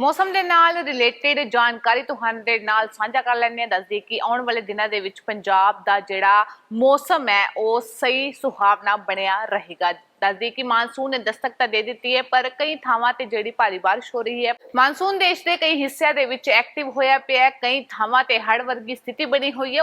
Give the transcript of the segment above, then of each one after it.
ਮੌਸਮ ਦੇ ਨਾਲ ਰਿਲੇਟਡ ਜਾਣਕਾਰੀ ਤੁਹਾਡੇ ਨਾਲ ਸਾਂਝਾ ਕਰ ਲੈਂਦੇ ਹਾਂ। ਦੱਸਦੀ ਕਿ ਆਉਣ ਵਾਲੇ ਦਿਨਾਂ ਦੇ ਵਿੱਚ ਪੰਜਾਬ ਦਾ ਜਿਹੜਾ ਮੌਸਮ ਹੈ, ਉਹ ਸਹੀ ਸੁਹਾਵਣਾ ਬਣਿਆ ਰਹੇਗਾ। ਦੱਸਦੀ ਕਿ ਮਾਨਸੂਨ ਨੇ ਦਸਤਕ ਤਾਂ ਦੇ ਦਿੱਤੀ ਹੈ, ਪਰ ਕਈ ਥਾਵਾਂ ਤੇ ਜਿਹੜੀ ਭਾਰੀ ਬਾਰਿਸ਼ ਹੋ ਰਹੀ ਹੈ। ਮਾਨਸੂਨ ਦੇਸ਼ ਦੇ ਕਈ ਹਿੱਸਿਆਂ ਦੇ ਵਿੱਚ ਐਕਟਿਵ ਹੋਇਆ ਪਿਆ ਹੈ। ਕਈ ਥਾਵਾਂ ਤੇ ਹੜ੍ਹ ਵਰਗੀ ਸਥਿਤੀ ਬਣੀ ਹੋਈ ਹੈ।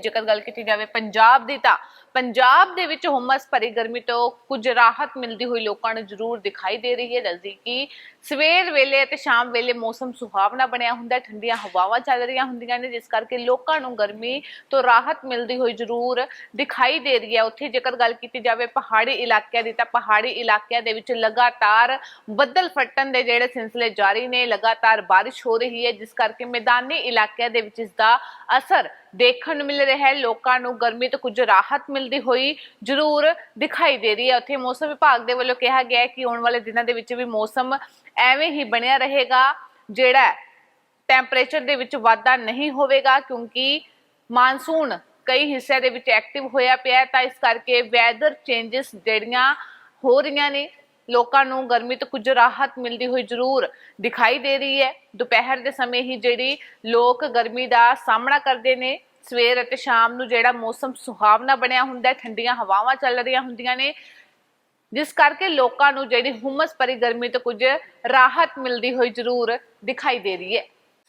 ਜੇਕਰ ਗੱਲ ਕੀਤੀ ਜਾਵੇ ਪੰਜਾਬ ਦੀ ਤਾਂ ਪੰਜਾਬ ਦੇ ਵਿੱਚ ਹੁਮਸ ਭਰੀ ਗਰਮੀ ਤੋਂ ਕੁਝ ਰਾਹਤ ਮਿਲਦੀ ਹੋਈ ਲੋਕਾਂ ਨੂੰ ਜ਼ਰੂਰ ਦਿਖਾਈ ਦੇ ਰਹੀ ਹੈ। ਦੱਸਦੀ ਕਿ ਸਵੇਰ ਵੇਲੇ ਅਤੇ ਸ਼ਾਮ ਵੇਲੇ ਮੌਸਮ ਸੁਹਾਵਣਾ ਬਣਿਆ ਹੁੰਦਾ ਠੰਡੀਆਂ ਹਵਾਵਾਂ ਚੱਲ ਰਹੀਆਂ ਹੁੰਦੀਆਂ ਨੇ, ਜਿਸ ਕਰਕੇ ਲੋਕਾਂ ਨੂੰ ਗਰਮੀ ਤੋਂ ਰਾਹਤ ਮਿਲਦੀ ਹੋਈ ਜ਼ਰੂਰ ਦਿਖਾਈ ਦੇ ਰਹੀ ਹੈ। ਉੱਥੇ ਜੇਕਰ ਗੱਲ ਕੀਤੀ ਜਾਵੇ ਪਹਾੜੀ ਇਲਾਕਿਆਂ ਦੀ ਤਾਂ ਪਹਾੜੀ ਇਲਾਕਿਆਂ ਦੇ ਵਿੱਚ ਲਗਾਤਾਰ ਬੱਦਲ ਫਟਣ ਦੇ ਜਿਹੜੇ ਸਿਲਸਿਲੇ ਜਾਰੀ ਨੇ, ਲਗਾਤਾਰ ਬਾਰਿਸ਼ ਹੋ ਰਹੀ ਹੈ, ਜਿਸ ਕਰਕੇ ਮੈਦਾਨੀ ਇਲਾਕਿਆਂ ਦੇ ਵਿੱਚ ਇਸ ਦਾ ਅਸਰ ਦੇਖਣ ਨੂੰ ਮਿਲ ਰਿਹਾ ਹੈ, ਲੋਕਾਂ ਨੂੰ ਗਰਮੀ ਤੋਂ ਕੁਝ ਰਾਹਤ ਮਿਲਦੀ ਹੋਈ ਜ਼ਰੂਰ ਦਿਖਾਈ ਦੇ ਰਹੀ ਹੈ। ਉੱਥੇ ਮੌਸਮ ਵਿਭਾਗ ਦੇ ਵੱਲੋਂ ਕਿਹਾ ਗਿਆ ਹੈ ਕਿ ਆਉਣ ਵਾਲੇ ਦਿਨਾਂ ਦੇ ਵਿੱਚ ਵੀ ਮੌਸਮ ਐਵੇਂ ਹੀ ਬਣਿਆ ਰਹੇਗਾ, ਜਿਹੜਾ ਟੈਂਪਰੇਚਰ ਦੇ ਵਿੱਚ ਵਾਧਾ ਨਹੀਂ ਹੋਵੇਗਾ, ਕਿਉਂਕਿ ਮਾਨਸੂਨ ਕਈ ਹਿੱਸਿਆਂ ਦੇ ਵਿੱਚ ਐਕਟਿਵ ਹੋਇਆ ਪਿਆ ਤਾਂ ਇਸ ਕਰਕੇ ਵੈਦਰ ਚੇਂਜਸ ਜਿਹੜੀਆਂ ਹੋ ਰਹੀਆਂ ਨੇ ਲੋਕਾਂ ਨੂੰ ਗਰਮੀ ਤੋਂ ਕੁਝ ਰਾਹਤ ਮਿਲਦੀ ਹੋਈ ਜ਼ਰੂਰ ਦਿਖਾਈ ਦੇ ਰਹੀ ਹੈ। ਦੁਪਹਿਰ ਦੇ ਸਮੇਂ ਹੀ ਜਿਹੜੀ ਲੋਕ ਗਰਮੀ ਦਾ ਸਾਹਮਣਾ ਕਰਦੇ ਨੇ, ਸਵੇਰ ਅਤੇ ਸ਼ਾਮ ਨੂੰ ਜਿਹੜਾ ਮੌਸਮ ਸੁਹਾਵਣਾ ਬਣਿਆ ਹੁੰਦਾ ਠੰਡੀਆਂ ਹਵਾਵਾਂ ਚੱਲ ਰਹੀਆਂ ਹੁੰਦੀਆਂ ਨੇ, ਜਿਸ ਕਰਕੇ ਲੋਕਾਂ ਨੂੰ ਜਿਹੜੀ ਹੁਮਸ ਭਰੀ ਗਰਮੀ ਤੋਂ ਕੁਝ ਰਾਹਤ ਮਿਲਦੀ ਹੋਈ ਜ਼ਰੂਰ ਦਿਖਾਈ ਦੇ ਰਹੀ ਹੈ।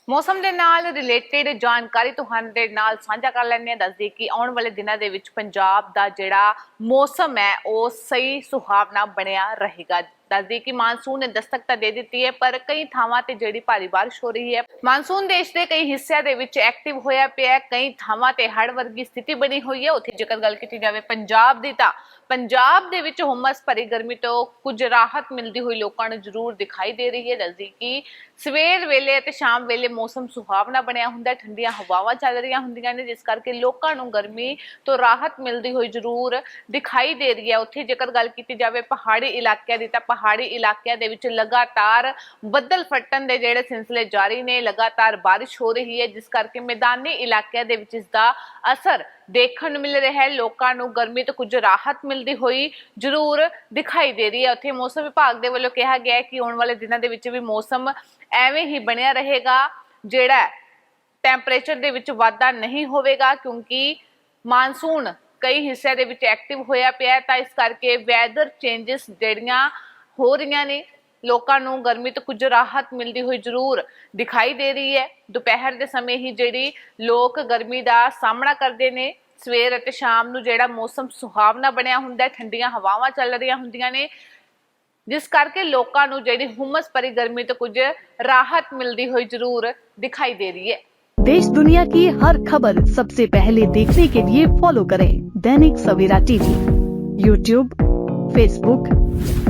ਮੌਸਮ ਦੇ ਨਾਲ ਰਿਲੇਟਡ ਜਾਣਕਾਰੀ ਤੁਹਾਡੇ ਨਾਲ ਸਾਂਝਾ ਕਰ ਲੈਂਦੇ ਹਾਂ। ਦੱਸਦੀ ਕਿ ਆਉਣ ਵਾਲੇ ਦਿਨਾਂ ਦੇ ਵਿੱਚ ਪੰਜਾਬ ਦਾ ਜਿਹੜਾ ਮੌਸਮ ਹੈ, ਉਹ ਸਹੀ ਸੁਹਾਵਣਾ ਬਣਿਆ ਰਹੇਗਾ। ਦੱਸਦੀ ਕਿ ਮਾਨਸੂਨ ਨੇ ਦਸਤਕ ਤਾਂ ਦੇ ਦਿੱਤੀ ਹੈ, ਪਰ ਕਈ ਥਾਵਾਂ ਤੇ ਜਿਹੜੀ ਭਾਰੀ ਬਾਰਿਸ਼ ਹੋ ਰਹੀ ਹੈ। ਮਾਨਸੂਨ ਦੇਸ਼ ਦੇ ਕਈ ਹਿੱਸਿਆਂ ਦੇ ਵਿੱਚ ਐਕਟਿਵ ਹੋਇਆ ਪਿਆ ਹੈ। ਕਈ ਥਾਵਾਂ ਤੇ ਹੜ੍ਹ ਵਰਗੀ ਸਥਿਤੀ ਬਣੀ ਹੋਈ ਹੈ। ਉੱਥੇ ਜੇਕਰ ਗੱਲ ਕੀਤੀ ਜਾਵੇ ਪੰਜਾਬ ਦੀ ਤਾਂ ਪੰਜਾਬ ਦੇ ਵਿੱਚ ਹੁਮਸ ਭਰੀ ਗਰਮੀ ਤੋਂ ਕੁਝ ਰਾਹਤ ਮਿਲਦੀ ਹੋਈ ਲੋਕਾਂ ਨੂੰ ਜ਼ਰੂਰ ਦਿਖਾਈ ਦੇ ਰਹੀ ਹੈ। ਦੱਸਦੀ ਕਿ ਸਵੇਰ ਵੇਲੇ ਅਤੇ ਸ਼ਾਮ ਵੇਲੇ ਮੌਸਮ ਸੁਹਾਵਣਾ ਬਣਿਆ ਹੁੰਦਾ ਠੰਡੀਆਂ ਹਵਾਵਾਂ ਚੱਲ ਰਹੀਆਂ ਹੁੰਦੀਆਂ ਨੇ, ਜਿਸ ਕਰਕੇ ਲੋਕਾਂ ਨੂੰ ਗਰਮੀ ਤੋਂ ਰਾਹਤ ਮਿਲਦੀ ਹੋਈ ਜ਼ਰੂਰ ਦਿਖਾਈ ਦੇ ਰਹੀ ਹੈ। ਉੱਥੇ ਜੇਕਰ ਗੱਲ ਕੀਤੀ ਜਾਵੇ ਪਹਾੜੀ ਇਲਾਕਿਆਂ ਦੀ ਤਾਂ ਪਹਾੜੀ ਇਲਾਕਿਆਂ ਦੇ ਵਿੱਚ ਲਗਾਤਾਰ ਬੱਦਲ ਫਟਣ ਦੇ ਜਿਹੜੇ ਸਿਲਸਿਲੇ ਜਾਰੀ ਨੇ, ਲਗਾਤਾਰ ਬਾਰਿਸ਼ ਹੋ ਰਹੀ ਹੈ, ਜਿਸ ਕਰਕੇ ਮੈਦਾਨੀ ਇਲਾਕਿਆਂ ਦੇ ਵਿੱਚ ਇਸ ਦਾ ਅਸਰ ਦੇਖਣ ਨੂੰ ਮਿਲ ਰਿਹਾ ਹੈ। ਲੋਕਾਂ ਨੂੰ ਗਰਮੀ ਤੋਂ ਕੁਝ ਰਾਹਤ ਮਿਲਦੀ ਹੋਈ ਜ਼ਰੂਰ ਦਿਖਾਈ ਦੇ ਰਹੀ ਹੈ। ਉੱਥੇ ਮੌਸਮ ਵਿਭਾਗ ਦੇ ਵੱਲੋਂ ਕਿਹਾ ਗਿਆ ਹੈ ਕਿ ਆਉਣ ਵਾਲੇ ਦਿਨਾਂ ਦੇ ਵਿੱਚ ਵੀ ਮੌਸਮ ਐਵੇਂ ਹੀ ਬਣਿਆ ਰਹੇਗਾ, ਜਿਹੜਾ ਟੈਂਪਰੇਚਰ ਦੇ ਵਿੱਚ ਵਾਧਾ ਨਹੀਂ ਹੋਵੇਗਾ, ਕਿਉਂਕਿ ਮਾਨਸੂਨ ਕਈ ਹਿੱਸਿਆਂ ਦੇ ਵਿੱਚ ਐਕਟਿਵ ਹੋਇਆ ਪਿਆ ਤਾਂ ਇਸ ਕਰਕੇ ਵੈਦਰ ਚੇਂਜਸ ਜਿਹੜੀਆਂ ਹੋ ਰਹੀਆਂ ਨੇ ਲੋਕਾਂ ਨੂੰ ਗਰਮੀ ਤੋਂ ਕੁਝ ਰਾਹਤ ਮਿਲਦੀ ਹੋਈ ਜ਼ਰੂਰ ਦਿਖਾਈ ਦੇ ਰਹੀ ਹੈ ਦੁਪਹਿਰ ਦੇ ਸਮੇਂ ਹੀ ਜਿਹੜੀ ਲੋਕ ਗਰਮੀ ਦਾ ਸਾਹਮਣਾ ਕਰਦੇ ਨੇ ਸਵੇਰ ਅਤੇ ਸ਼ਾਮ ਨੂੰ ਜਿਹੜਾ ਮੌਸਮ ਸੁਹਾਵਣਾ ਬਣਿਆ ਹੁੰਦਾ ਹੈ ਠੰਡੀਆਂ ਹਵਾਵਾਂ ਚੱਲ ਰਹੀਆਂ ਹੁੰਦੀਆਂ ਨੇ ਜਿਸ ਕਰਕੇ ਲੋਕਾਂ ਨੂੰ ਜਿਹੜੀ ਹੁਮਸ ਭਰੀ ਗਰਮੀ ਤੋਂ ਕੁਝ ਰਾਹਤ ਮਿਲਦੀ ਹੋਈ ਜ਼ਰੂਰ ਦਿਖਾਈ ਦੇ ਰਹੀ ਹੈ देश दुनिया की हर खबर सबसे पहले देखने के लिए फॉलो करें Dainik Savera TV YouTube Facebook